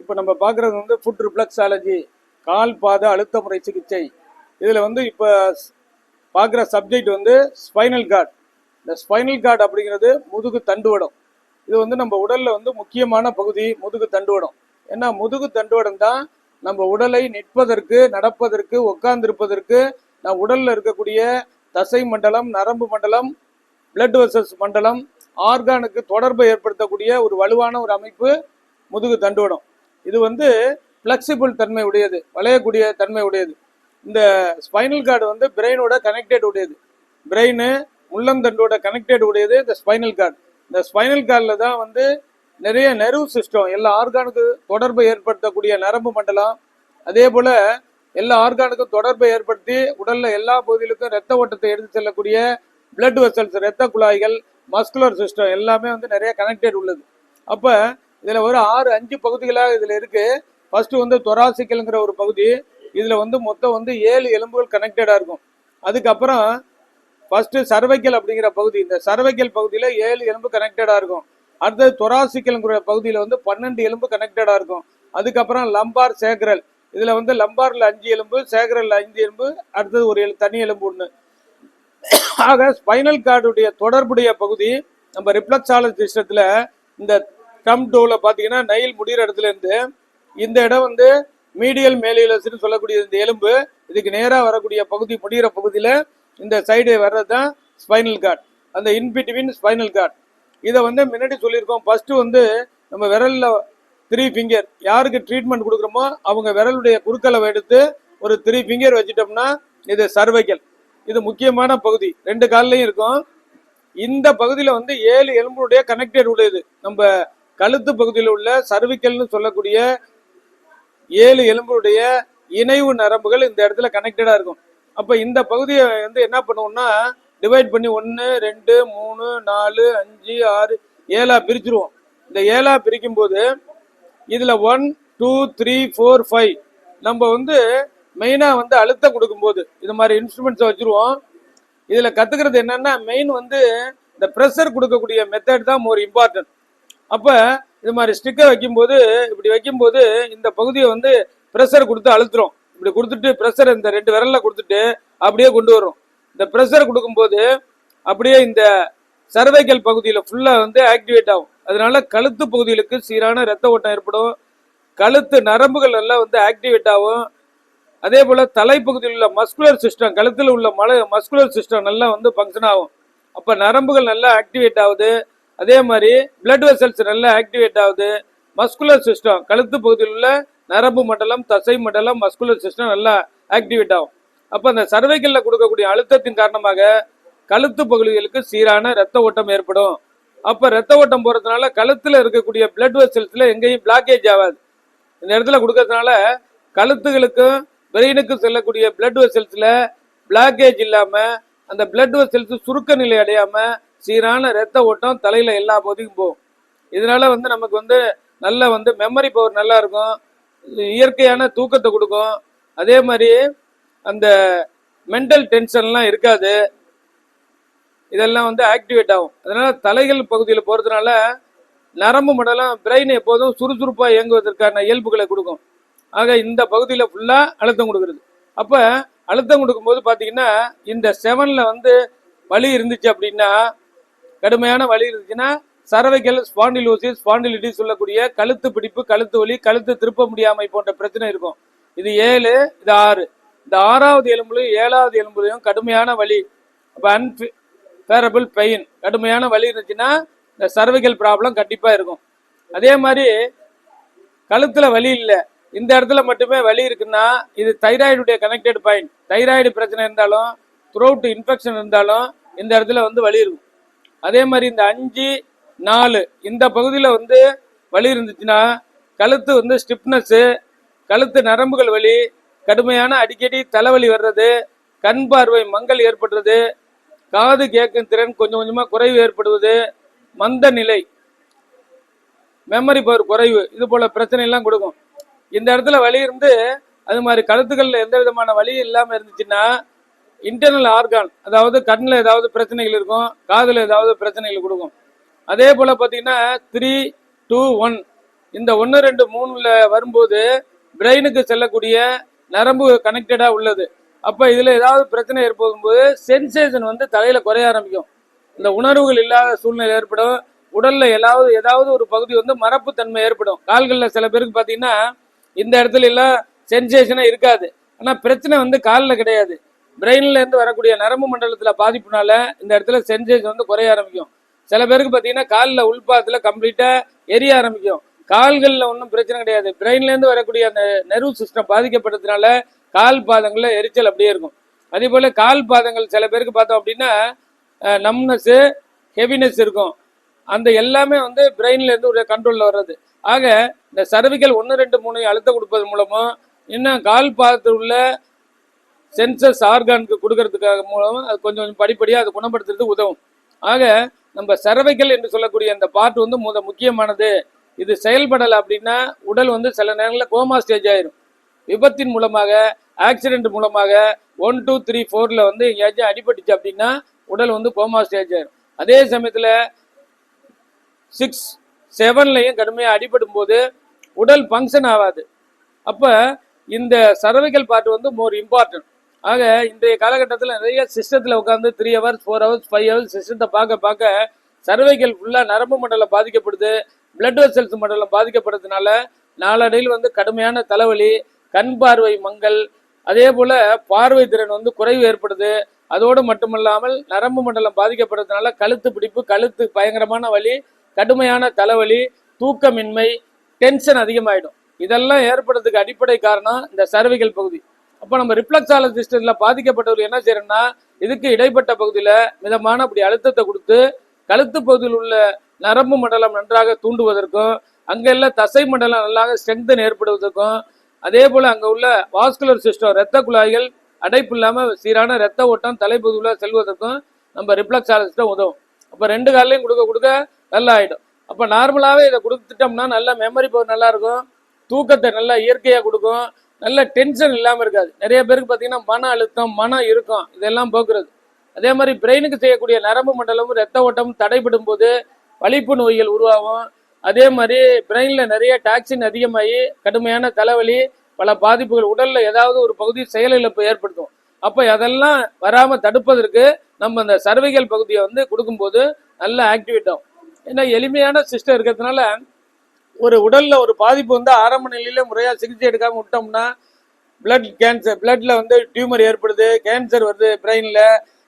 இப்போ நம்ம பார்க்குறது வந்து ஃபுட் ரிஃப்ளெக்ஸாலஜி கால் பாத அழுத்த முறை சிகிச்சை. இதில் வந்து இப்போ பார்க்குற சப்ஜெக்ட் வந்து ஸ்பைனல் கார்டு இந்த ஸ்பைனல் கார்டு அப்படிங்கிறது முதுகு தண்டுவடம். இது வந்து நம்ம உடலில் வந்து முக்கியமான பகுதி முதுகு தண்டுவடம். ஏன்னா முதுகு தண்டுவடம் தான் நம்ம உடலை நிற்பதற்கு நடப்பதற்கு உட்கார்ந்திருப்பதற்கு நம் உடலில் இருக்கக்கூடிய தசை மண்டலம் நரம்பு மண்டலம் பிளட் வெசல்ஸ் மண்டலம் ஆர்கானுக்கு தொடர்பை ஏற்படுத்தக்கூடிய ஒரு வலுவான ஒரு அமைப்பு முதுகு தண்டுவடம். இது வந்து ஃப்ளெக்சிபிள் தன்மை உடையது வளையக்கூடிய தன்மை உடையது. இந்த ஸ்பைனல் கார்டு வந்து பிரெயினோட கனெக்டட் உடையது. பிரெயின் உள்ளந்தண்டோட கனெக்டட் உடையது இந்த ஸ்பைனல் கார்டு இந்த ஸ்பைனல் கார்டில் தான் வந்து நிறைய நெர்வ் சிஸ்டம் எல்லா ஆர்கானுக்கு தொடர்பை ஏற்படுத்தக்கூடிய நரம்பு மண்டலம். அதே போல் எல்லா ஆர்கானுக்கும் தொடர்பை ஏற்படுத்தி உடலில் எல்லா பகுதிகளுக்கும் ரத்த ஓட்டத்தை எடுத்து செல்லக்கூடிய பிளட் வெசல்ஸ் ரத்த குழாய்கள் மஸ்குலர் சிஸ்டம் எல்லாமே வந்து நிறைய கனெக்டட் உள்ளது. அப்போ இதுல ஒரு ஆறு அஞ்சு பகுதிகளாக இதுல இருக்கு. ஃபர்ஸ்ட் வந்து தொராசிக்கல்ங்கிற ஒரு பகுதி. இதுல வந்து மொத்தம் வந்து ஏழு எலும்புகள் கனெக்டடா இருக்கும். அதுக்கப்புறம் ஃபர்ஸ்ட் சர்வைக்கல் அப்படிங்கிற பகுதி. இந்த சர்வைக்கல் பகுதியில ஏழு எலும்பு கனெக்டடா இருக்கும். அடுத்தது தொராசிக்கல்ங்கிற பகுதியில வந்து பன்னெண்டு எலும்பு கனெக்டடா இருக்கும். அதுக்கப்புறம் லம்பார் சேகரல் இதுல வந்து லம்பார்ல அஞ்சு எலும்பு சேகரல்ல அஞ்சு எலும்பு அடுத்தது ஒரு எலு- தனி எலும்பு ஒண்ணு. ஆக ஸ்பைனல் கார்டுடைய தொடர்புடைய பகுதி நம்ம ரிப்ளக்ஸாலஜி சிஸ்டத்துல இந்த டம் டூவில் பாத்தீங்கன்னா நைல் முடிகிற இடத்துல இருந்து இந்த இடம் வந்து மீடியல் மேலியலஸ்னு சொல்லக்கூடிய இந்த எலும்பு இதுக்கு நேராக வரக்கூடிய பகுதி முடிகிற பகுதியில் இந்த சைடு வர்றது தான் ஸ்பைனல் கார்ட் அந்த இன்பிட்வின் ஸ்பைனல் கார்ட் இதை வந்து முன்னாடி சொல்லியிருக்கோம். ஃபர்ஸ்ட் வந்து நம்ம விரலில் த்ரீ ஃபிங்கர் யாருக்கு ட்ரீட்மெண்ட் கொடுக்குறோமோ அவங்க விரலுடைய குறுக்களை எடுத்து ஒரு த்ரீ ஃபிங்கர் வச்சுட்டோம்னா இது சர்வைக்கல் இது முக்கியமான பகுதி. ரெண்டு கால்லையும் இருக்கும். இந்த பகுதியில் வந்து ஏழு எலும்புடைய கனெக்டட் உடையது நம்ம கழுத்து பகுதியில் உள்ள சர்விக்கல்னு சொல்லக்கூடிய ஏழு எலும்புடைய இணைவு நரம்புகள் இந்த இடத்துல கனெக்டடா இருக்கும். அப்ப இந்த பகுதியை வந்து என்ன பண்ணுவோம்னா டிவைட் பண்ணி ஒன்று ரெண்டு மூணு நாலு அஞ்சு ஆறு ஏழா பிரிச்சிருவோம். இந்த ஏழா பிரிக்கும் போது இதுல one two three four five நம்ம வந்து மெயினா வந்து அழுத்தம் கொடுக்கும்போது இது மாதிரி இன்ஸ்ட்ருமெண்ட்ஸை வச்சிருவோம். இதுல கத்துக்கிறது என்னன்னா மெயின் வந்து இந்த ப்ரெஷர் கொடுக்கக்கூடிய மெத்தட் தான் மோர் இம்பார்ட்டன்ட் அப்ப இது மாதிரி ஸ்டிக்கர் வைக்கும்போது இப்படி வைக்கும்போது இந்த பகுதியை வந்து ப்ரெஷர் கொடுத்து அழுத்துறோம். இப்படி கொடுத்துட்டு ப்ரெஷர் இந்த ரெண்டு விரல்ல கொடுத்துட்டு அப்படியே கொண்டு வரும் இந்த ப்ரெஷர் கொடுக்கும்போது அப்படியே இந்த சர்வைக்கல் பகுதியில் ஃபுல்லாக வந்து ஆக்டிவேட் ஆகும். அதனால கழுத்து பகுதிகளுக்கு சீரான ரத்த ஓட்டம் ஏற்படும். கழுத்து நரம்புகள் எல்லாம் வந்து ஆக்டிவேட் ஆகும். அதே போல் தலைப்பகுதியில் உள்ள மஸ்குலர் சிஸ்டம் கழுத்தில் உள்ள மலை மஸ்குலர் சிஸ்டம் நல்லா வந்து ஃபங்க்ஷன் ஆகும். அப்போ நரம்புகள் நல்லா ஆக்டிவேட் ஆகுது. அதே மாதிரி பிளட் வெசல்ஸ் நல்லா ஆக்டிவேட் ஆகுது. மஸ்குலர் சிஸ்டம் கழுத்து பகுதியில் உள்ள நரம்பு மண்டலம் தசை மண்டலம் மஸ்குலர் சிஸ்டம் நல்லா ஆக்டிவேட் ஆகும். அப்போ அந்த சர்வைக்கல்ல கொடுக்கக்கூடிய அழுத்தத்தின் காரணமாக கழுத்து பகுதிகளுக்கு சீரான ரத்த ஓட்டம் ஏற்படும். அப்போ ரத்த ஓட்டம் போகிறதுனால கழுத்தில் இருக்கக்கூடிய பிளட் வெசல்ஸில் எங்கேயும் பிளாக்கேஜ் ஆகாது. இந்த இடத்துல கொடுக்கறதுனால கழுத்துகளுக்கும் பிரெயினுக்கும் செல்லக்கூடிய பிளட் வெசல்ஸில் பிளாக்கேஜ் இல்லாமல் அந்த பிளட் வெசல்ஸ் சுருக்க நிலை அடையாமல் சீரான ரத்த ஓட்டம் தலையில எல்லா பகுதிக்கும் போகும். இதனால வந்து நமக்கு வந்து நல்ல வந்து மெமரி பவர் நல்லா இருக்கும். இயற்கையான தூக்கத்தை கொடுக்கும். அதே மாதிரி அந்த மென்டல் டென்ஷன்லாம் இருக்காது. இதெல்லாம் வந்து ஆக்டிவேட் ஆகும். அதனால தலைகள் பகுதியில் போகிறதுனால நரம்பு மடலம் பிரெயின் எப்போதும் சுறுசுறுப்பாக இயங்குவதற்கான இயல்புகளை கொடுக்கும். ஆக இந்த பகுதியில் ஃபுல்லாக அழுத்தம் கொடுக்குறது. அப்போ அழுத்தம் கொடுக்கும்போது பார்த்தீங்கன்னா இந்த செவனில் வந்து வலி இருந்துச்சு அப்படின்னா கடுமையான வலி இருந்துச்சுன்னா சரவைக்கல் ஸ்பாண்டிலோசிஸ் ஸ்பாண்டிலிட்டி சொல்லக்கூடிய கழுத்து பிடிப்பு கழுத்து வலி கழுத்து திருப்ப முடியாமை போன்ற பிரச்சனை இருக்கும். இது ஏழு இது ஆறு. இந்த ஆறாவது எலும்புலையும் ஏழாவது எலும்புலையும் கடுமையான வலி அப்போ அன்ஃபேரபிள் பெயின் கடுமையான வலி இருந்துச்சுன்னா இந்த சர்விக்கல் ப்ராப்ளம் கண்டிப்பாக இருக்கும். அதே மாதிரி கழுத்தில் வலி இல்லை. இந்த இடத்துல மட்டுமே வலி இருக்குன்னா இது தைராய்டுடைய கனெக்டட் பாயிண்ட் தைராய்டு பிரச்சனை இருந்தாலும் த்ரோட் இன்ஃபெக்ஷன் இருந்தாலும் இந்த இடத்துல வந்து வலி இருக்கும். அதே மாதிரி இந்த அஞ்சு நாலு இந்த பகுதியில் வந்து வலி இருந்துச்சுன்னா கழுத்து வந்து ஸ்டிப்னஸ்ஸு கழுத்து நரம்புகள் வலி கடுமையான அடிக்கடி தலைவலி வர்றது கண் பார்வை மங்கல் ஏற்படுறது காது கேட்கும் திறன் கொஞ்சம் கொஞ்சமாக குறைவு ஏற்படுவது மந்த நிலை மெமரி பவர் குறைவு இது போல பிரச்சனைலாம் கொடுக்கும். இந்த இடத்துல வலி இருந்து அது மாதிரி கழுத்துக்களில் எந்த விதமான வலி இல்லாமல் இருந்துச்சுன்னா இன்டர்னல் ஆர்கான் அதாவது கண்ணில் ஏதாவது பிரச்சனைகள் இருக்கும் காதில் ஏதாவது பிரச்சனைகள் கொடுக்கும். அதே போல் பார்த்தீங்கன்னா த்ரீ டூ ஒன் இந்த ஒன்று ரெண்டு மூணுல வரும்போது பிரெயினுக்கு செல்லக்கூடிய நரம்பு கனெக்டடாக உள்ளது. அப்போ இதில் ஏதாவது பிரச்சனை ஏற்படும் போது சென்சேஷன் வந்து தலையில் குறைய ஆரம்பிக்கும். இந்த உணர்வுகள் இல்லாத சூழ்நிலை ஏற்படும். உடலில் ஏதாவது ஏதாவது ஒரு பகுதி வந்து மரப்பு தன்மை ஏற்படும். கால்களில் சில பேருக்கு பார்த்தீங்கன்னா இந்த இடத்துல எல்லாம் சென்சேஷனே இருக்காது. ஆனால் பிரச்சனை வந்து காலில் கிடையாது. பிரெயின்ல இருந்து வரக்கூடிய நரம்பு மண்டலத்தில் பாதிப்புனால இந்த இடத்துல சென்சேஷன் வந்து குறைய ஆரம்பிக்கும். சில பேருக்கு பார்த்தீங்கன்னா காலில் உள்பாதத்தில் கம்ப்ளீட்டாக எரிய ஆரம்பிக்கும். கால்களில் ஒன்றும் பிரச்சனை கிடையாது. பிரெயின்ல இருந்து வரக்கூடிய அந்த நெர்வ் சிஸ்டம் பாதிக்கப்பட்டதுனால கால் பாதங்களில் எரிச்சல் அப்படியே இருக்கும். அதே போல் கால் பாதங்கள் சில பேருக்கு பார்த்தோம் அப்படின்னா நம்னஸ்ஸு ஹெவினஸ் இருக்கும். அந்த எல்லாமே வந்து பிரெயின்ல இருந்து ஒரு கண்ட்ரோலில் வர்றது. ஆக இந்த சர்விக்கல் ஒன்று ரெண்டு மூணு அழுத்தம் கொடுப்பது மூலமும் இன்னும் கால் பாதத்தில் உள்ள சென்சஸ் ஆர்கானுக்கு கொடுக்கறதுக்காக மூலம் அது கொஞ்சம் கொஞ்சம் படிப்படியாக அதை குணப்படுத்துறதுக்கு உதவும். ஆக நம்ம சர்வைக்கல் என்று சொல்லக்கூடிய அந்த பார்ட் வந்து முத முக்கியமானது. இது செயல்படலை அப்படின்னா உடல் வந்து சில நேரங்களில் கோமா ஸ்டேஜ் ஆயிரும். விபத்தின் மூலமாக ஆக்சிடென்ட் மூலமாக ஒன் டூ த்ரீ ஃபோரில் வந்து எங்கேயாச்சும் அடிபட்டுச்சு அப்படின்னா உடல் வந்து கோமா ஸ்டேஜ் ஆயிரும். அதே சமயத்தில் சிக்ஸ் செவன்லையும் கடுமையாக அடிபடும் போது உடல் ஃபங்க்ஷன் ஆகாது. அப்போ இந்த சர்வைக்கல் பார்ட் வந்து மோர் இம்பார்ட்டன்ட் ஆக இன்றைய காலகட்டத்தில் நிறைய சிஸ்டத்தில் உட்காந்து three hours four hours five hours சிஸ்டத்தை பார்க்க பார்க்க சர்வைகள் ஃபுல்லாக நரம்பு மண்டலம் பாதிக்கப்படுது பிளட் வெசல்ஸ் மண்டலம் பாதிக்கப்படுறதுனால நாளடையில் வந்து கடுமையான தலைவலி கண் பார்வை மங்கல் அதே போல் பார்வை திறன் வந்து குறைவு ஏற்படுது. அதோடு மட்டுமல்லாமல் நரம்பு மண்டலம் பாதிக்கப்படுறதுனால கழுத்து பிடிப்பு கழுத்து பயங்கரமான வலி கடுமையான தலைவலி தூக்கமின்மை டென்ஷன் அதிகமாயிடும். இதெல்லாம் ஏற்படுறதுக்கு அடிப்படை காரணம் இந்த சர்விகல் பகுதி. அப்போ நம்ம ரிஃப்ளக்ஸாலஜிஸ்டில் பாதிக்கப்பட்டவர் என்ன செய்யறோம்னா இதுக்கு இடைப்பட்ட பகுதியில் மிதமான அப்படி அழுத்தத்தை கொடுத்து கழுத்து பகுதியில் உள்ள நரம்பு மண்டலம் நன்றாக தூண்டுவதற்கும் அங்கெல்லாம் தசை மண்டலம் நல்லாக ஸ்ட்ரென்தன் ஏற்படுவதற்கும் அதே போல் அங்கே உள்ள வாஸ்குலர் சிஸ்டம் இரத்த குழாய்கள் அடைப்பு இல்லாமல் சீரான இரத்த ஓட்டம் தலைப்பகுதியில் செல்வதற்கும் நம்ம ரிஃப்ளக்ஸாலஜிஸ்டம் உதவும். அப்போ ரெண்டு காலையும் கொடுக்க கொடுக்க நல்லா ஆகிடும் அப்போ நார்மலாகவே இதை கொடுத்துட்டோம்னா நல்ல மெமரி பவர் நல்லா இருக்கும் தூக்கத்தை நல்லா இயற்கையாக கொடுக்கும் நல்ல டென்ஷன் இல்லாமல் இருக்காது. நிறைய பேருக்கு பார்த்தீங்கன்னா மன அழுத்தம் மனம் இருக்கும் இதெல்லாம் போக்குறது. அதே மாதிரி பிரெயினுக்கு செய்யக்கூடிய நரம்பு மண்டலமும் ரத்த ஓட்டமும் தடைபடும் போது வலிப்பு நோய்கள் உருவாகும். அதே மாதிரி பிரெயினில் நிறைய டாக்ஸின் அதிகமாகி கடுமையான தலைவலி பல பாதிப்புகள் உடலில் ஏதாவது ஒரு பகுதி செயலிழப்பு ஏற்படுத்தும். அப்போ அதெல்லாம் வராமல் தடுப்பதற்கு நம்ம அந்த சர்வைகள் பகுதியை வந்து கொடுக்கும்போது நல்லா ஆக்டிவேட் ஆகும். ஏன்னா எளிமையான சிஸ்டம் இருக்கிறதுனால ஒரு உடல்ல ஒரு பாதிப்பு வந்து ஆரம்ப நிலையில முறையா சிகிச்சை எடுக்காம விட்டோம்னா பிளட் கேன்சர் பிளட்ல வந்து டியூமர் ஏற்படுது கேன்சர் வருது பிரெயின்ல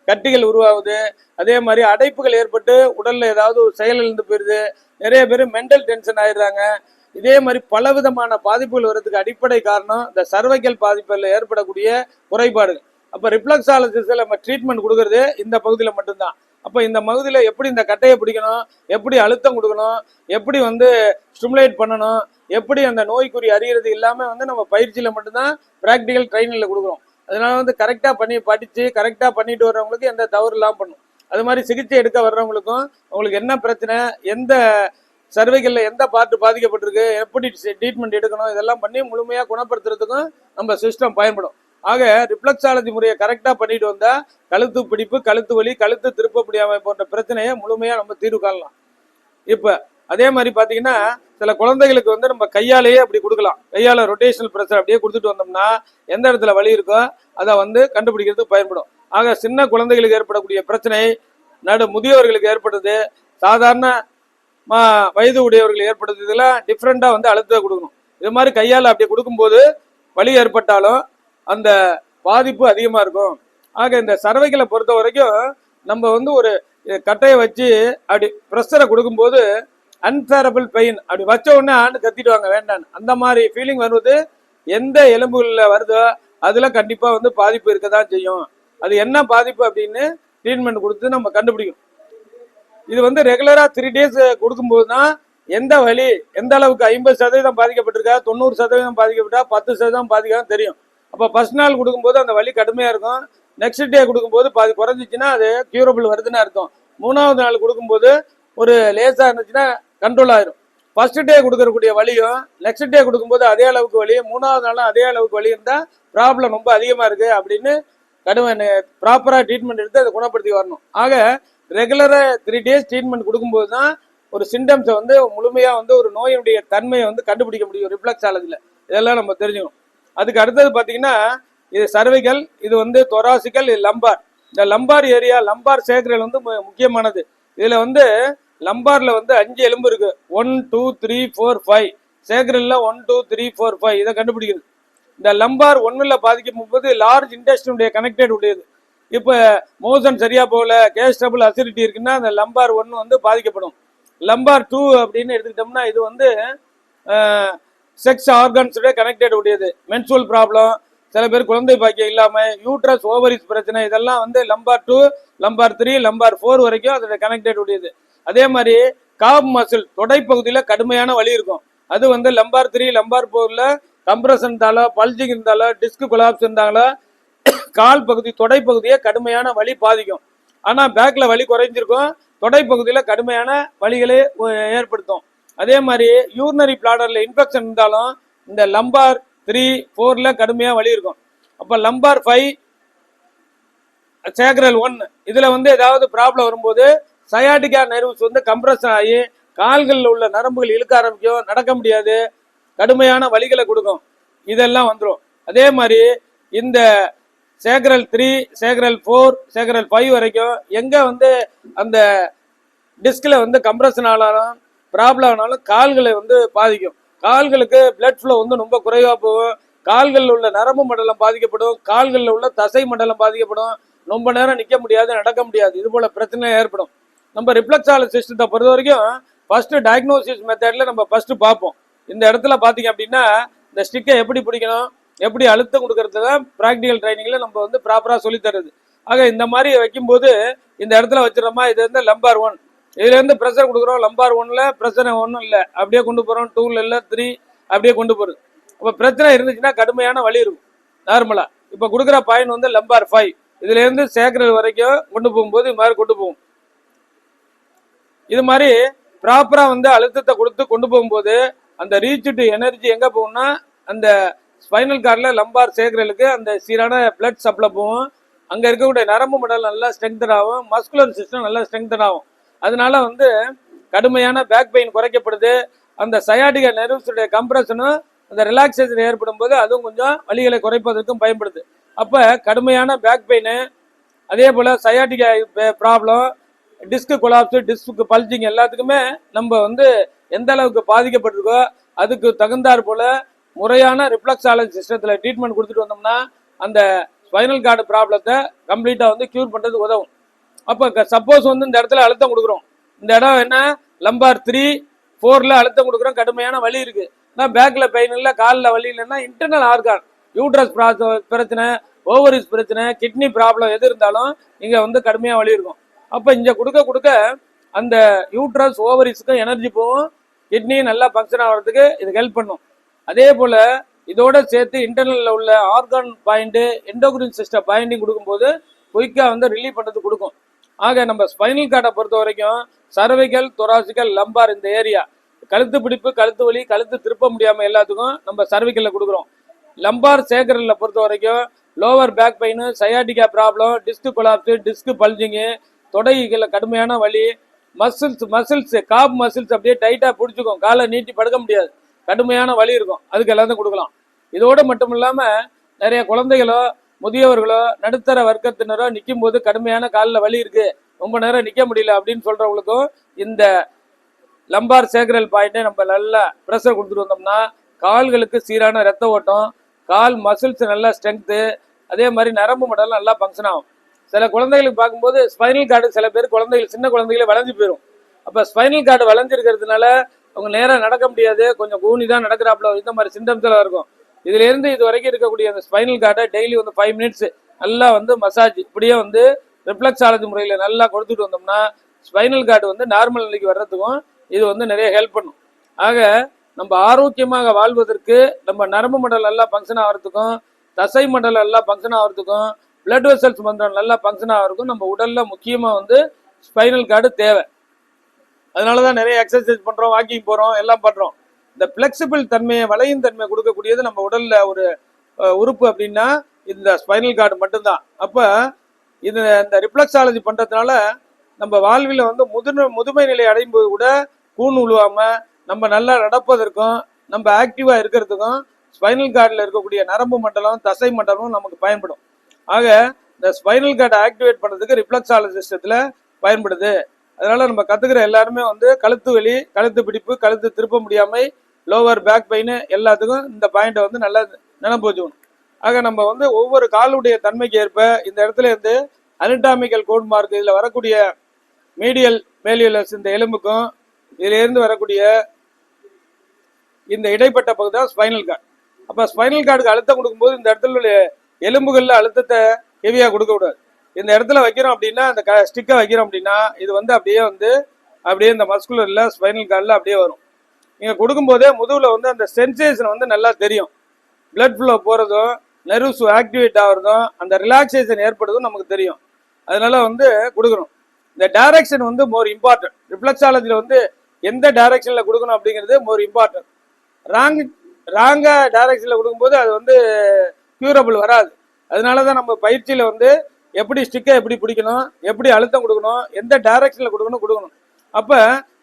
கட்டிகள் உருவாகுது. அதே மாதிரி அடைப்புகள் ஏற்பட்டு உடல்ல ஏதாவது ஒரு செயல் இழந்து போயிருது. நிறைய பேர் மென்டல் டென்ஷன் ஆயிடுறாங்க. இதே மாதிரி பல விதமான பாதிப்புகள் வர்றதுக்கு அடிப்படை காரணம் இந்த சர்வைக்கல் பாதிப்பில் ஏற்படக்கூடிய குறைபாடுகள். அப்போ ரிஃப்ளக்ஸாலஜிஸ்டில் நம்ம ட்ரீட்மெண்ட் கொடுக்கறது இந்த பகுதியில் மட்டும்தான். அப்போ இந்த பகுதியில் எப்படி இந்த கட்டையை பிடிக்கணும்? எப்படி அழுத்தம் கொடுக்கணும்? எப்படி வந்து ஸ்டிமுலேட் பண்ணணும்? எப்படி அந்த நோய்க்குறி அறிகிறது இல்லாமல் வந்து நம்ம பயிற்சியில் மட்டும்தான் ப்ராக்டிக்கல் ட்ரைனிங்கில் கொடுக்குறோம். அதனால வந்து கரெக்டாக பண்ணி படித்து கரெக்டாக பண்ணிட்டு வர்றவங்களுக்கு எந்த தவறு இல்லாமல் பண்ணும். அது மாதிரி சிகிச்சை எடுக்க வர்றவங்களுக்கும் அவங்களுக்கு என்ன பிரச்சனை எந்த சர்வைகளில் எந்த பார்ட்டு பாதிக்கப்பட்டிருக்கு எப்படி ட்ரீட்மெண்ட் எடுக்கணும் இதெல்லாம் பண்ணி முழுமையாக குணப்படுத்துறதுக்கும் நம்ம சிஸ்டம் பயன்படும். ஆக ரிப்ளக்ஸாலஜி முறையை கரெக்டாக பண்ணிட்டு வந்தால் கழுத்து பிடிப்பு கழுத்து வலி கழுத்து திருப்ப முடியாமல் போன்ற பிரச்சனையை முழுமையாக நம்ம தீர்வு காணலாம். இப்போ அதே மாதிரி பார்த்தீங்கன்னா சில குழந்தைகளுக்கு வந்து நம்ம கையாலேயே அப்படி கொடுக்கலாம். கையால் ரொட்டேஷனல் ப்ரெஷர் அப்படியே கொடுத்துட்டு வந்தோம்னா எந்த இடத்துல வலி இருக்கோ அதை வந்து கண்டுபிடிக்கிறதுக்கு பயன்படும். ஆக சின்ன குழந்தைகளுக்கு ஏற்படக்கூடிய பிரச்சனை நடு முதியவர்களுக்கு ஏற்படுது சாதாரண மா வயது உடையவர்கள் ஏற்படுது இதெல்லாம் டிஃப்ரெண்ட்டாக வந்து அழுத்தத்தை கொடுக்கணும். இது மாதிரி கையால் அப்படி கொடுக்கும்போது வலி ஏற்பட்டாலும் அந்த பாதிப்பு அதிகமாக இருக்கும். ஆக இந்த சர்வைகளை பொறுத்த வரைக்கும் நம்ம வந்து ஒரு கட்டையை வச்சு அப்படி ப்ரெஷரை கொடுக்கும்போது அன்பேரபிள் பெயின் அப்படி வச்ச உடனே ஆண்டு கத்திடுவாங்க வேண்டான்னு. அந்த மாதிரி ஃபீலிங் வருவது எந்த எலும்புகளில் வருதோ அதில் கண்டிப்பாக வந்து பாதிப்பு இருக்க தான் செய்யும். அது என்ன பாதிப்பு அப்படின்னு ட்ரீட்மெண்ட் கொடுத்து நம்ம கண்டுபிடிக்கும் இது வந்து ரெகுலராக த்ரீ டேஸ் கொடுக்கும்போது தான் எந்த வழி எந்த அளவுக்கு ஐம்பது சதவீதம் பாதிக்கப்பட்டிருக்கா தொண்ணூறு சதவீதம் பாதிக்கப்பட்டா பத்து சதவீதம் பாதிக்காம தெரியும். அப்போ ஃபர்ஸ்ட் நாள் கொடுக்கும்போது அந்த வலி கடுமையாக இருக்கும். நெக்ஸ்ட் டே கொடுக்கும்போது பாதி குறைஞ்சிச்சின்னா அது கியூரபிள் வருதுன்னு அர்த்தம். மூணாவது நாள் கொடுக்கும்போது ஒரு லேசாக இருந்துச்சுன்னா கண்ட்ரோல் ஆயிரும். ஃபர்ஸ்ட் டே கொடுக்கறக்கூடிய வலியும் நெக்ஸ்ட் டே கொடுக்கும்போது அதே அளவுக்கு வலி மூணாவது நாளும் அதே அளவுக்கு வலி இருந்தால் ப்ராப்ளம் ரொம்ப அதிகமாக இருக்குது அப்படின்னு கடுமை ப்ராப்பராக ட்ரீட்மெண்ட் எடுத்து அதை குணப்படுத்தி வரணும். ஆக ரெகுலராக த்ரீ டேஸ் ட்ரீட்மெண்ட் கொடுக்கும்போது தான் ஒரு சிம்டம்ஸை வந்து முழுமையாக வந்து ஒரு நோயினுடைய தன்மையை வந்து கண்டுபிடிக்க முடியும் ரிஃப்ளெக்ஸாலஜியில் இதெல்லாம் நம்ம தெரிஞ்சுக்கணும். அதுக்கு அடுத்தது பார்த்தீங்கன்னா இது சர்வைகள் இது வந்து தொராசிக்கல் இது லம்பார். இந்த லம்பார் ஏரியா லம்பார் சேகரல் வந்து மு- முக்கியமானது. இதில் வந்து லம்பாரில் வந்து அஞ்சு எலும்பு இருக்கு. One two three four five. சேகரல்ல one two three four five. இதை கண்டுபிடிக்கிறது. இந்த லம்பார் ஒன்றில் பாதிக்கும் போது லார்ஜ் இண்டஸ்ட்ரியுடைய கனெக்டட் உடையது. இப்போ மோசன் சரியாக போகல கேஸ்டபிள் அசிடிட்டி இருக்குன்னா அந்த லம்பார் ஒன்று வந்து பாதிக்கப்படும். லம்பார் டூ அப்படின்னு எடுத்துக்கிட்டோம்னா இது வந்து செக்ஸ் ஆர்கன்ஸோட கனெக்டட் உடையது. மென்சுவல் ப்ராப்ளம் சில பேர் குழந்தை பாக்கியம் இல்லாம யூட்ரஸ் ஓவரிஸ் பிரச்சனை இதெல்லாம் வந்து lumbar two lumbar three lumbar four வரைக்கும் அதோட கனெக்டட் உடையது. அதே மாதிரி காப் மசில் தொடைப்பகுதியில் கடுமையான வலி இருக்கும். அது வந்து லம்பார் த்ரீ லம்பார் ஃபோர்ல கம்ப்ரஷன் இருந்தாலோ பல்ஜிங் இருந்தாலோ டிஸ்க் கொலாப்ஸ் இருந்தாலோ கால் பகுதி தொடைப்பகுதியை கடுமையான வலி பாதிக்கும். ஆனால் பேக்கில் வலி குறைஞ்சிருக்கும். தொடைப்பகுதியில் கடுமையான வலிகளை ஏற்படுத்தும். அதே மாதிரி யூரினரி பிளாடர்ல இன்ஃபெக்ஷன் இருந்தாலும் இந்த லம்பார் த்ரீ ஃபோர்ல கடுமையா வலி இருக்கும். அப்ப லம்பார் ஃபைவ் சேக்ரல் ஒன் இதுல வந்து ஏதாவது ப்ராப்ளம் வரும்போது சயாட்டிகா நர்வ்ஸ் வந்து கம்ப்ரஷன் ஆகி கால்களில் உள்ள நரம்புகள் இழுக்க ஆரம்பிக்கும் நடக்க முடியாது கடுமையான வலிகளை கொடுக்கும். இதெல்லாம் வந்துடும் அதே மாதிரி இந்த sacral three sacral four sacral five வரைக்கும் எங்க வந்து அந்த டிஸ்கில் வந்து கம்ப்ரஷன் ஆனாலும் ப்ராப்ளம் ஆனாலும் கால்களை வந்து பாதிக்கும். கால்களுக்கு பிளட் ஃப்ளோ வந்து ரொம்ப குறைவாக போகும். கால்களில் உள்ள நரம்பு மண்டலம் பாதிக்கப்படும். கால்களில் உள்ள தசை மண்டலம் பாதிக்கப்படும். ரொம்ப நேரம் நிற்க முடியாது நடக்க முடியாது. இது போல பிரச்சனை ஏற்படும். நம்ம ரிஃப்ளெக்ஸால சிஸ்டத்தை பொறுத்த வரைக்கும் ஃபர்ஸ்ட் டயக்னோசிஸ் மெத்தடில் நம்ம ஃபர்ஸ்ட் பார்ப்போம். இந்த இடத்துல பார்த்தீங்க அப்படின்னா இந்த ஸ்டிக்கை எப்படி பிடிக்கணும் எப்படி அழுத்தம் கொடுக்கறது தான் ப்ராக்டிக்கல் ட்ரைனிங்கில் நம்ம வந்து ப்ராப்பராக சொல்லித்தருது ஆக இந்த மாதிரி வைக்கும்போது இந்த இடத்துல வச்சிடறோமா? இது வந்து லம்பார் ஒன் இதுல இருந்து ப்ரெஷர் கொடுக்குறோம். லம்பார் ஒன்ல பிரச்சனை ஒன்றும் இல்லை. அப்படியே கொண்டு போறோம். டூல இல்லை த்ரீ அப்படியே கொண்டு போறது. இப்போ பிரச்சனை இருந்துச்சுன்னா கடுமையான வழி இருக்கும். நார்மலா இப்போ கொடுக்குற பாயிண்ட் வந்து லம்பார் ஃபைவ் இதுல இருந்து சேக்கரல் வரைக்கும் கொண்டு போகும்போது இது மாதிரி கொண்டு போகும். இது மாதிரி ப்ராப்பரா வந்து அழுத்தத்தை கொடுத்து கொண்டு போகும்போது அந்த ரீச் டு எனர்ஜி எங்க போகும்னா அந்த ஸ்பைனல் கார்டில் லம்பார் சேகரலுக்கு அந்த சீரான பிளட் சப்ளை போகும். அங்க இருக்கக்கூடிய நரம்பு மடல் நல்லா ஸ்ட்ரெங்தன் ஆகும். மஸ்குலர் சிஸ்டம் நல்லா ஸ்ட்ரெங்தன் ஆகும். அதனால வந்து கடுமையான பேக் பெயின் குறைக்கப்படுது. அந்த சயாட்டிக நெர்வ்ஸுடைய கம்ப்ரஷனும் அந்த ரிலாக்ஸேஷன் ஏற்படும் போது அதுவும் கொஞ்சம் வலிகளை குறைப்பதற்கும் பயன்படுது. அப்போ கடுமையான பேக் பெயின் அதே போல் sciatica problem disc collapse disc bulging எல்லாத்துக்குமே நம்ம வந்து எந்த அளவுக்கு பாதிக்கப்பட்டிருக்கோ அதுக்கு தகுந்தாற் போல் முறையான ரிஃப்ளக்ஸாலஜி சிஸ்டத்தில் ட்ரீட்மெண்ட் கொடுத்துட்டு வந்தோம்னா அந்த ஸ்பைனல் கார்டு ப்ராப்ளத்தை கம்ப்ளீட்டாக வந்து க்யூர் பண்ணுறதுக்கு உதவும். அப்போ சப்போஸ் வந்து இந்த இடத்துல அழுத்தம் கொடுக்குறோம். இந்த இடம் என்ன? லம்பார் த்ரீ ஃபோரில் அழுத்தம் கொடுக்குறோம். கடுமையான வலி இருக்குது நான் பேக்கில் பெயின் இல்லை காலில் வலி இல்லைன்னா இன்டர்னல் ஆர்கான் யூட்ரஸ் பிரச்சனை ஓவரிஸ் பிரச்சனை கிட்னி ப்ராப்ளம் எது இருந்தாலும் இங்கே வந்து கடுமையாக வலி இருக்கும். அப்போ இங்கே கொடுக்க கொடுக்க அந்த யூட்ரஸ் ஓவரிஸுக்கும் எனர்ஜி போகும். கிட்னி நல்லா ஃபங்க்ஷன் ஆகிறதுக்கு இது ஹெல்ப் பண்ணும். அதே போல் இதோட சேர்த்து இன்டர்னலில் உள்ள organ point endocrine system pointing கொடுக்கும்போது குயிக்காக வந்து ரிலீவ் பண்ணுறது கொடுக்கும். ஆக நம்ம ஸ்பைனல் கார்டை பொறுத்த வரைக்கும் சர்வைக்கல் தொராசிக்கல் லம்பார் இந்த ஏரியா கழுத்து பிடிப்பு கழுத்து வலி கழுத்து திருப்ப முடியாமல் எல்லாத்துக்கும் நம்ம சர்வைக்கல்ல கொடுக்குறோம். லம்பார் சேகரில் பொறுத்த வரைக்கும் lower back pain sciatica problem disc collapse disc bulging தொடைகளில் கடுமையான வலி மசில்ஸ் மசில்ஸ் காப் மசில்ஸ் அப்படியே டைட்டாக பிடிச்சிக்கும். காலை நீட்டி படுக்க முடியாது. கடுமையான வலி இருக்கும். அதுக்கு எல்லாத்தையும் கொடுக்கலாம். இதோடு மட்டும் இல்லாமல் நிறைய குழந்தைகளோ முதியவர்களோ நடுத்தர வர்க்கத்தினரோ நிற்கும் போது கடுமையான காலில் வலி இருக்கு. ரொம்ப நேரம் நிற்க முடியல அப்படின்னு சொல்றவங்களுக்கும் இந்த லம்பார் சேகரல் பாயிண்ட்டை நம்ம நல்லா ப்ரெஷர் கொடுத்துட்டு வந்தோம்னா கால்களுக்கு சீரான ரத்த ஓட்டம் கால் மசில்ஸ் நல்லா ஸ்ட்ரென்த்து அதே மாதிரி நரம்பு மடலாம் நல்லா ஃபங்க்ஷன் ஆகும். சில குழந்தைகளுக்கு பார்க்கும்போது ஸ்பைனல் கார்டு சில பேர் குழந்தைகள் சின்ன குழந்தைகளே வளைஞ்சு போயிடும் அப்போ ஸ்பைனல் கார்டு வளைஞ்சிருக்கிறதுனால அவங்க நேராக நடக்க முடியாது. கொஞ்சம் கூனி தான் நடக்கிறாப்புல. இந்த மாதிரி சிம்டம்ஸ் எல்லாம் இருக்கும். இதுல இருந்து இது வரைக்கும் இருக்கக்கூடிய அந்த ஸ்பைனல் கார்டை டெய்லி வந்து ஃபைவ் மினிட்ஸ் நல்லா வந்து மசாஜ் இப்படியே வந்து ரிஃப்ளெக்ஸாலஜி முறையில் நல்லா கொடுத்துட்டு வந்தோம்னா ஸ்பைனல் கார்டு வந்து நார்மல் நிலைக்கு வர்றதுக்கும் இது வந்து நிறைய ஹெல்ப் பண்ணும். ஆக நம்ம ஆரோக்கியமாக வாழ்வதற்கு நம்ம நரம்பு மண்டலம் நல்லா ஃபங்க்ஷன் ஆகிறதுக்கும் தசை மண்டலம் நல்லா ஃபங்க்ஷன் ஆகிறதுக்கும் பிளட் வெசல்ஸ் மண்டலம் நல்லா ஃபங்க்ஷன் ஆகிறதுக்கும் நம்ம உடலில் முக்கியமாக வந்து ஸ்பைனல் கார்டு தேவை. அதனால தான் நிறைய எக்ஸசைஸ் பண்ணுறோம் வாக்கிங் போகிறோம் எல்லாம் பண்ணுறோம் இந்த பிளெக்சிபிள் தன்மையை வளையும் தன்மையை கொடுக்கக்கூடியது நம்ம உடல்ல ஒரு உறுப்பு அப்படின்னா இந்த ஸ்பைனல் கார்டு மட்டும்தான். அப்போ இது இந்த ரிஃப்ளெக்ஸாலஜி பண்ணுறதுனால நம்ம வாழ்வில் வந்து முதுமை முதுமை நிலை அடையும் போது கூட கூண் உழுவாம நம்ம நல்லா நடப்பதற்கும் நம்ம ஆக்டிவா இருக்கிறதுக்கும் ஸ்பைனல் கார்டில் இருக்கக்கூடிய நரம்பு மண்டலம் தசை மண்டலமும் நமக்கு பயன்படும். ஆக இந்த ஸ்பைனல் கார்டை ஆக்டிவேட் பண்ணுறதுக்கு ரிஃப்ளக்ஸாலஜி சிஸ்டத்தில் பயன்படுது. அதனால நம்ம கத்துக்கிற எல்லாருமே வந்து கழுத்து வலி கழுத்து பிடிப்பு கழுத்து திருப்ப முடியாமை லோவர் பேக் பெயின் எல்லாத்துக்கும் இந்த பாயிண்ட்டை வந்து நல்லா நினைப்பு வச்சுக்கணும் ஆக நம்ம வந்து ஒவ்வொரு காலுடைய தன்மைக்கு ஏற்ப இந்த இடத்துல இருந்து அனிட்டாமிக்கல் கோட் மார்க் இதில் வரக்கூடிய மீடியல் மேலியலஸ் இந்த எலும்புக்கும் இதிலிருந்து வரக்கூடிய இந்த இடைப்பட்ட பகுதி தான் ஸ்பைனல் கார்டு அப்போ ஸ்பைனல் கார்டுக்கு அழுத்தம் கொடுக்கும்போது இந்த இடத்துல உள்ள எலும்புகளில் அழுத்தத்தை ஹெவியாக கொடுக்கக்கூடாது. இந்த இடத்துல வைக்கிறோம் அப்படின்னா அந்த க ஸ்டிக்கை வைக்கிறோம் அப்படின்னா இது வந்து அப்படியே வந்து அப்படியே இந்த மஸ்குலரில் ஸ்பைனல் கார்டில் அப்படியே வரும். நீங்கள் கொடுக்கும்போதே முதுகில் வந்து அந்த சென்சேஷன் வந்து நல்லா தெரியும். பிளட் ஃப்ளோ போகிறதும் நர்வ்ஸ் ஆக்டிவேட் ஆகிறதும் அந்த ரிலாக்ஸேஷன் ஏற்படுறதும் நமக்கு தெரியும். அதனால வந்து கொடுக்கணும். இந்த டைரக்ஷன் வந்து மோர் இம்பார்ட்டன்ட் ரிஃப்ளெக்ஸாலஜியில் வந்து எந்த டைரக்ஷனில் கொடுக்கணும் அப்படிங்கிறது மோர் இம்பார்ட்டன்ட் ராங் ராங்காக டைரக்ஷனில் கொடுக்கும்போது அது வந்து க்யூரபிள் வராது. அதனால தான் நம்ம பயிற்சியில் வந்து எப்படி ஸ்டிக்கை எப்படி பிடிக்கணும் எப்படி அழுத்தம் கொடுக்கணும் எந்த டைரக்ஷனில் கொடுக்கணும் கொடுக்கணும். அப்போ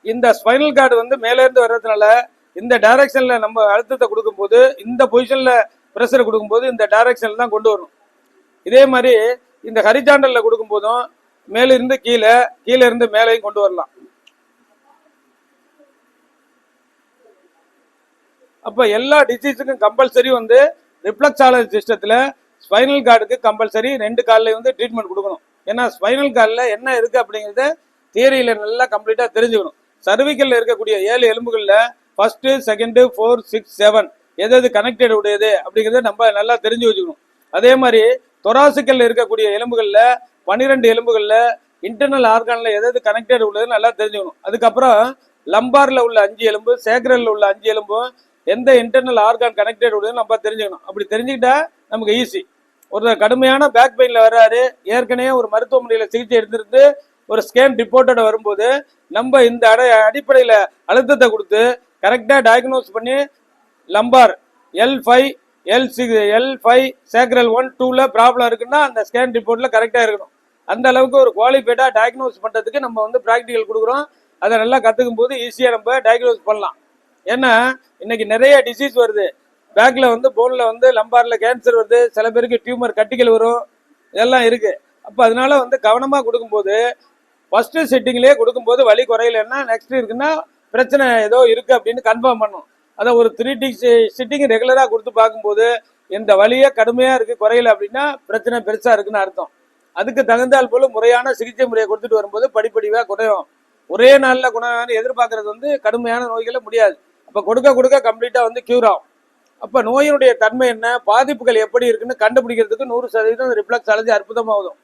இந்த ஸ்பைனல் கார்டு வந்து மேலேருந்து வர்றதுனால இந்த டைரக்ஷன்ல நம்ம அழுத்தத்தை கொடுக்கும்போது இந்த பொசிஷன்ல ப்ரெஷர் கொடுக்கும்போது இந்த டைரக்ஷன்ல தான் கொண்டு வரணும். இதே மாதிரி இந்த ஹரிஜாண்டலில் கொடுக்கும்போதும் மேலிருந்து கீழே கீழே இருந்து மேலேயும் கொண்டு வரலாம். அப்போ எல்லா டிசீஸுக்கும் கம்பல்சரி வந்து ரிஃப்ளக்ஸாலஜி சிஸ்டத்தில் ஸ்பைனல் கார்டுக்கு கம்பல்சரி ரெண்டு கால்லையும் வந்து ட்ரீட்மெண்ட் கொடுக்கணும். ஏன்னா ஸ்பைனல் கார்டில் என்ன இருக்குது அப்படிங்கிறத தியரியில் நல்லா கம்ப்ளீட்டாக தெரிஞ்சுக்கணும். சர்விக்கல்ல இருக்கக்கூடிய ஏழு எலும்புகளில் first second four six seven எது எது கனெக்டட் உடையது அப்படிங்கிறத நம்ம நல்லா தெரிஞ்சு வச்சுக்கணும். அதே மாதிரி தொராசிக்கல்ல இருக்கக்கூடிய எலும்புகளில் பன்னிரெண்டு எலும்புகளில் இன்டர்னல் ஆர்கானில் எது எது கனெக்டட் உள்ளது நல்லா தெரிஞ்சுக்கணும் அதுக்கப்புறம் லம்பாரில் உள்ள அஞ்சு எலும்பு சேக்கரல்ல உள்ள அஞ்சு எலும்பும் எந்த இன்டர்னல் ஆர்கான் கனெக்டட் உள்ளதுன்னு நம்ம தெரிஞ்சுக்கணும் அப்படி தெரிஞ்சுக்கிட்டா நமக்கு ஈஸி ஒரு கடுமையான பேக் பெயினில் வர்றாரு. ஏற்கனவே ஒரு மருத்துவமனையில் சிகிச்சை எடுத்துருந்து ஒரு ஸ்கேன் ரிப்போர்ட்டோட வரும்போது நம்ம இந்த அடை அடிப்படையில் அழுத்தத்தை கொடுத்து கரெக்டாக டயக்னோஸ் பண்ணி lumbar L five L six L five sacral one டூவில் ப்ராப்ளம் இருக்குன்னா அந்த ஸ்கேன் ரிப்போர்ட்டில் கரெக்டாக இருக்கணும். அந்த அளவுக்கு ஒரு குவாலிஃபைடாக டயக்னோஸ் பண்ணுறதுக்கு நம்ம வந்து ப்ராக்டிக்கல் கொடுக்குறோம். அதை நல்லா கற்றுக்கும் போது ஈஸியாக நம்ம டயக்னோஸ் பண்ணலாம். ஏன்னா இன்னைக்கு நிறைய டிசீஸ் வருது. பேக்கில் வந்து போனில் வந்து லம்பாரில் கேன்சர் வருது. சில பேருக்கு டியூமர் கட்டிகள் வரும். இதெல்லாம் இருக்குது அப்போ அதனால வந்து கவனமாக கொடுக்கும்போது ஃபர்ஸ்ட் செட்டிங்லேயே கொடுக்கும்போது வலி குறையலன்னா நெக்ஸ்ட் இருக்குன்னா பிரச்சனை ஏதோ இருக்குது அப்படின்னு கன்ஃபார்ம் பண்ணும். அதான் ஒரு த்ரீ டி சிட்டிங் ரெகுலராக கொடுத்து பார்க்கும்போது இந்த வலியே கடுமையாக இருக்குது குறையல அப்படின்னா பிரச்சனை பெருசாக இருக்குன்னு அர்த்தம். அதுக்கு தகுந்தால் போல முறையான சிகிச்சை முறையை கொடுத்துட்டு வரும்போது படிப்படிவாக குறையும். ஒரே நாளில் குணம் எதிர்பார்க்கறது வந்து கடுமையான நோய்களை முடியாது. அப்போ கொடுக்க கொடுக்க கம்ப்ளீட்டாக வந்து க்யூர் ஆகும். அப்போ நோயினுடைய தன்மை என்ன பாதிப்புகள் எப்படி இருக்குன்னு கண்டுபிடிக்கிறதுக்கு நூறு சதவீதம் ரிஃப்ளக்ஸ் அலைஞ்சு அற்புதமாகும்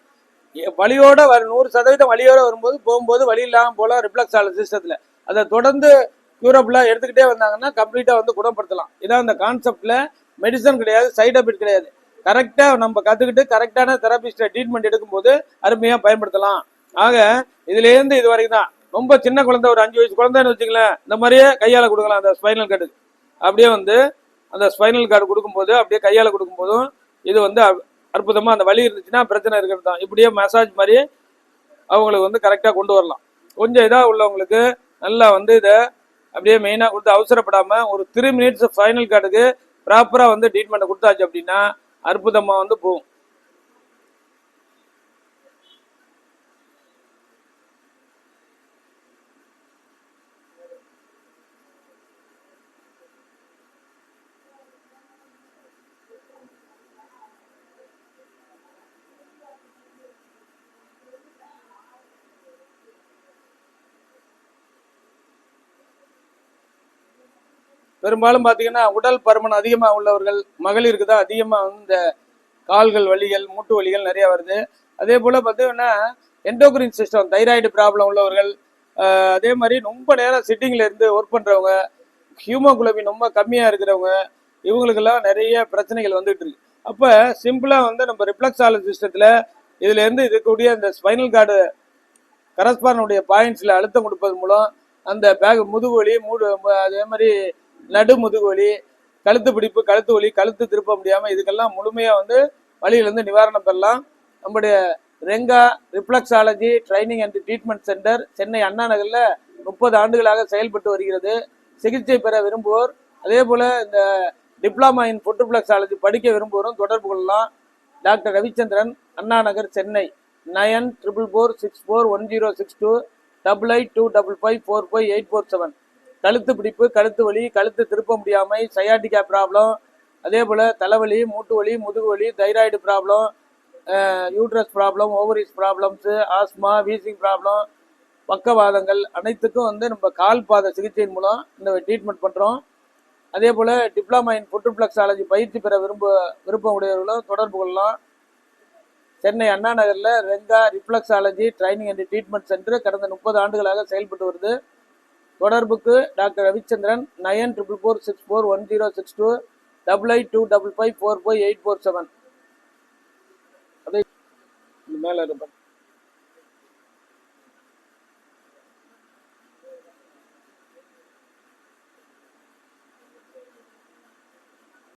வழியோட வர நூறு சதவீதம் வழியோட வரும்போது போகும்போது வழி இல்லாமல் போல ரிப்ளக்ஸ் ஆலை சிஸ்டத்தில் அதை தொடர்ந்து க்யூரபிளாக எடுத்துக்கிட்டே வந்தாங்கன்னா கம்ப்ளீட்டாக வந்து குணப்படுத்தலாம். இதான் அந்த கான்செப்டில் மெடிசன் கிடையாது சைட் எஃபெக்ட் கிடையாது. கரெக்டாக நம்ம கற்றுக்கிட்டு கரெக்டான தெரபிஸ்ட்டை ட்ரீட்மெண்ட் எடுக்கும்போது அருமையாக பயன்படுத்தலாம். ஆக இதுலேருந்து இது வரைக்கும் தான். ரொம்ப சின்ன குழந்தை ஒரு அஞ்சு வயசு குழந்தைன்னு வச்சுக்கலாம் இந்த மாதிரியே கையால் கொடுக்கலாம் அந்த ஸ்பைனல் கார்டுக்கு அப்படியே வந்து அந்த ஸ்பைனல் கார்டு கொடுக்கும்போது அப்படியே கையால் கொடுக்கும்போதும் இது வந்து அற்புதமாக அந்த வலி இருந்துச்சுன்னா பிரச்சனை இருக்கிறது தான். இப்படியே மசாஜ் மாதிரி அவங்களுக்கு வந்து கரெக்டாக கொண்டு வரலாம். கொஞ்சம் இதாக உள்ளவங்களுக்கு நல்லா வந்து இதை அப்படியே மெயினாக கொடுத்து அவசரப்படாமல் ஒரு த்ரீ மினிட்ஸ் ஃபைனல் கார்டுக்கு ப்ராப்பராக வந்து ட்ரீட்மெண்ட்டை கொடுத்தாச்சு அப்படின்னா அற்புதமாக வந்து போகும். பெரும்பாலும் பார்த்தீங்கன்னா உடல் பருமன் அதிகமாக உள்ளவர்கள் மகளிருக்கு தான் அதிகமாக வந்து இந்த கால்கள் வலிகள் மூட்டு வலிகள் நிறையா வருது. அதே போல் பார்த்தீங்கன்னா என்டோக்ரின் சிஸ்டம் தைராய்டு ப்ராப்ளம் உள்ளவர்கள் அதே மாதிரி ரொம்ப நேரம் சிட்டிங்கில் இருந்து ஒர்க் பண்ணுறவங்க ஹியூமோகுளோபின் ரொம்ப கம்மியாக இருக்கிறவங்க இவங்களுக்கெல்லாம் நிறைய பிரச்சனைகள் வந்துட்டு இருக்கு. அப்போ சிம்பிளாக வந்து நம்ம ரிப்ளக்ஸாலஜி சிஸ்டத்தில் இதுலேருந்து இருக்கக்கூடிய அந்த ஸ்பைனல் கார்டு கரஸ்பாரனுடைய பாயிண்ட்ஸில் அழுத்தம் கொடுப்பது மூலம் அந்த பேக் முதுகு வலி மூடு அதே மாதிரி நடு முதுகு வலி கழுத்து பிடிப்பு கழுத்து வலி கழுத்து திருப்ப முடியாமல் இதுக்கெல்லாம் முழுமையாக வந்து வழியிலேருந்து நிவாரணம் பெறலாம். நம்முடைய Ranga reflexology training and treatment centre Chennai Anna நகரில் முப்பது ஆண்டுகளாக செயல்பட்டு வருகிறது. சிகிச்சை பெற விரும்புவோர் அதே போல் இந்த டிப்ளமா இன் ஃபுட்ரிப்ளக்ஸாலஜி படிக்க விரும்புவோரும் தொடர்பு கொள்ளலாம். Doctor Ravichandran Anna Nagar Chennai nine triple four six four one zero six two double eight two double five four five eight four seven. கழுத்து பிடிப்பு கழுத்து வலி கழுத்து திருப்ப முடியாமை சையாட்டிக்கா ப்ராப்ளம் அதே போல் தலைவலி மூட்டு வலி முதுகு வலி thyroid problem uterus problem ovaries problems asthma wheezing problem பக்கவாதங்கள் அனைத்துக்கும் வந்து நம்ம கால் பாத சிகிச்சையின் மூலம் இந்த ட்ரீட்மெண்ட் பண்ணுறோம் அதே போல் டிப்ளமா இன் ஃபுட்ரிஃப்ளக்ஸாலஜி பயிற்சி பெற விரும்ப விருப்பம் உடையவர்களும் தொடர்பு கொள்ளலாம். சென்னை அண்ணா நகரில் Ranga reflexology training and treatment centre கடந்த முப்பது ஆண்டுகளாக செயல்பட்டு வருது. தொடர்புக்கு doctor Ravichandran nine triple four six four one zero six two double eight two double five four five eight four seven. அதே மேலே இருப்பேன்